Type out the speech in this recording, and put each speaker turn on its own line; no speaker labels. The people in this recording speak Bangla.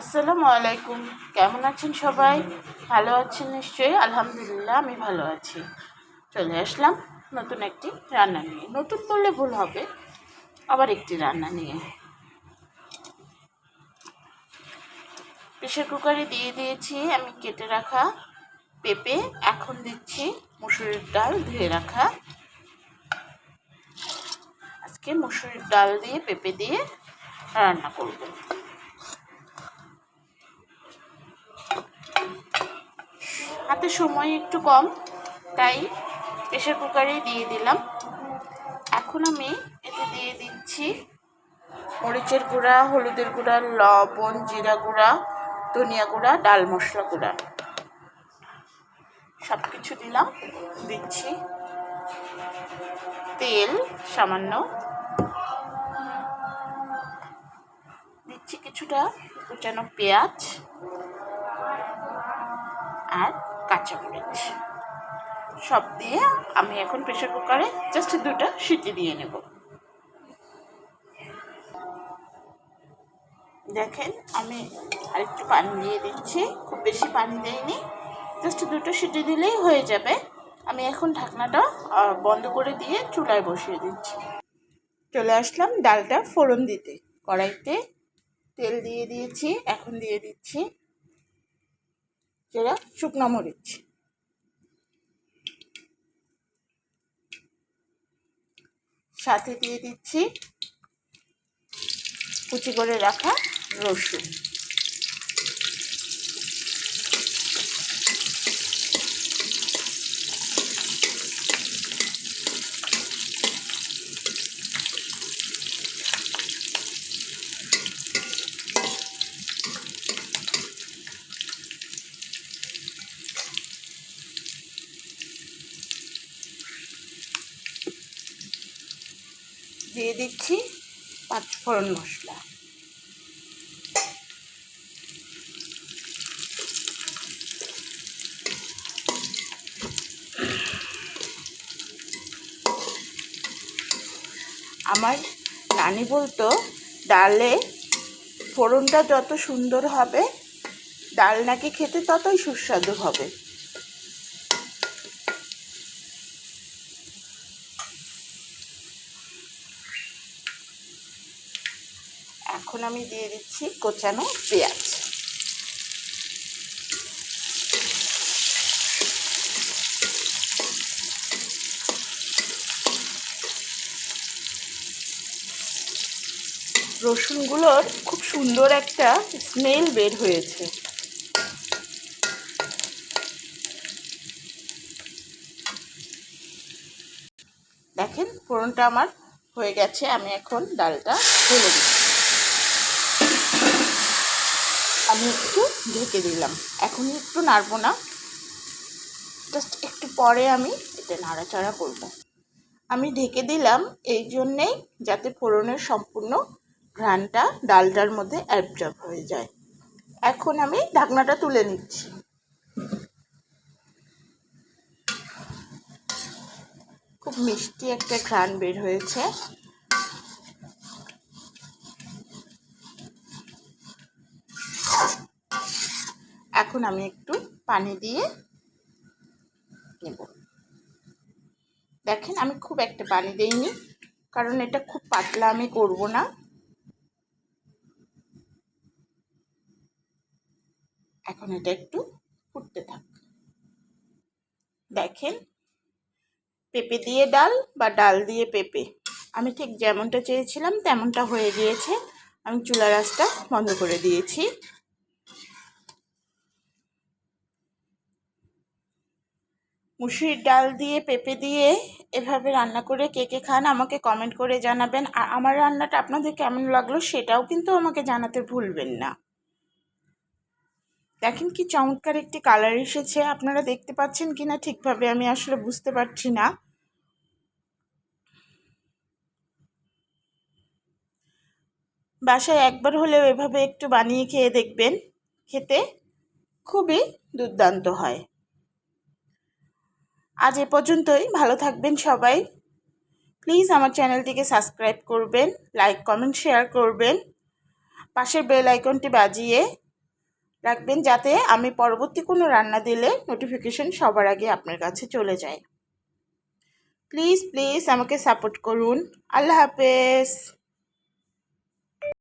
আসসালামু আলাইকুম। কেমন আছেন সবাই? ভালো আছেন নিশ্চয়ই? আলহামদুলিল্লাহ, আমি ভালো আছি। চলে আসলাম নতুন একটি রান্না নিয়ে। নতুন বললে ভুল হবে, আবার একটি রান্না নিয়ে। প্রেশার কুকারে দিয়ে দিয়েছি আমি কেটে রাখা পেঁপে। এখন দিচ্ছি মুসুরির ডাল ধুয়ে রাখা। আজকে মুসুরির ডাল দিয়ে পেঁপে দিয়ে রান্না করব। সময় একটু কম, তাই প্রেশার কুকারেই দিয়ে দিলাম। এখন আমি এতে দিয়ে দিচ্ছি মরিচের গুঁড়া, হলুদের গুঁড়া, লবণ, জিরা গুঁড়া, ধনিয়া গুঁড়া, ডাল মশলা গুঁড়া। সব কিছু দিলাম, দিচ্ছি তেল সামান্য। দিচ্ছি কিছুটা কুচানো পেঁয়াজ আর কাঁচামরিচ সব দিয়ে আমি এখন প্রেশার কুকারে জাস্ট দুটো সিটি দিয়ে নেব। দেখেন, আমি আরেকটু পানি দিয়ে দিচ্ছি। খুব বেশি পানি দেয়নি জাস্ট দুটো সিটি দিলেই হয়ে যাবে। আমি এখন ঢাকনাটা বন্ধ করে দিয়ে চুলায় বসিয়ে দিচ্ছি। চলে আসলাম ডালটা ফোড়ন দিতে। কড়াইতে তেল দিয়ে দিয়েছি, এখন দিয়ে দিচ্ছি। যেটা শুকনো মরিচ। সাথে দিয়ে দিচ্ছি কুচি করে রাখা রসুন। দিয়ে দিচ্ছি পাঁচফোড়ন মশলা। আমার নানি বলতো, ডালে ফোড়নটা যত সুন্দর হবে, ডাল নাকি খেতে ততই সুস্বাদু হবে। এখন আমি দিয়ে দিচ্ছি কোচানো পেঁয়াজ। রসুনগুলোর খুব সুন্দর একটা স্মেল বের হয়েছে। দেখেন ফোড়নটা আমার হয়ে গেছে, আমি এখন ডালটা ঢেলে দিচ্ছি। আমি একটু ঢেকে দিলাম। এখন একটু নাড়বো না। জাস্ট একটু পরে আমি এটা নাড়াচাড়া করব। আমি ঢেকে দিলাম এই জন্যেই যাতে ফোড়নের সম্পূর্ণ ঘ্রাণটা ডালটার মধ্যে অ্যাবজর্ব হয়ে যায়। এখন আমি ঢাকনাটা তুলে নিচ্ছি। খুব মিষ্টি একটা ঘ্রাণ বের হয়েছে। এখন আমি একটু পানি দিয়ে নেব। দেখেন, আমি খুব একটা পানি দেইনি, কারণ এটা খুব পাতলা, আমি করব না। এখন এটা একটু ফুটতে থাক। দেখেন, পেঁপে দিয়ে ডাল বা ডাল দিয়ে পেঁপে। আমি ঠিক যেমনটা চেয়েছিলাম, তেমনটা হয়ে গিয়েছে। আমি চুলা রাসটা বন্ধ করে দিয়েছি। মুসুরির ডাল দিয়ে, পেঁপে দিয়ে এভাবে রান্না করে কে কে খান আমাকে কমেন্ট করে জানাবেন। আর আমার রান্নাটা আপনাদের কেমন লাগল সেটাও কিন্তু আমাকে জানাতে ভুলবেন না। দেখেন কি চমৎকার একটি কালার এসেছে। আপনারা দেখতে পাচ্ছেন কি না ঠিকভাবে আমি আসলে বুঝতে পারছি না। বাসায় একবার হলেও এভাবে একটু বানিয়ে খেয়ে দেখবেন। খেতে খুবই দুর্দান্ত হয়। আজ এ পর্যন্তই, ভালো থাকবেন সবাই। প্লিজ আমার চ্যানেলটিকে সাবস্ক্রাইব করবেন লাইক কমেন্ট শেয়ার করবেন। পাশের বেল আইকনটি বাজিয়ে রাখবেন যাতে আমি পরবর্তী কোনো রান্না দিলে নোটিফিকেশন সবার আগে আপনার কাছে চলে যায়। প্লিজ প্লিজ আমাকে সাপোর্ট করুন। আল্লাহ হাফেজ।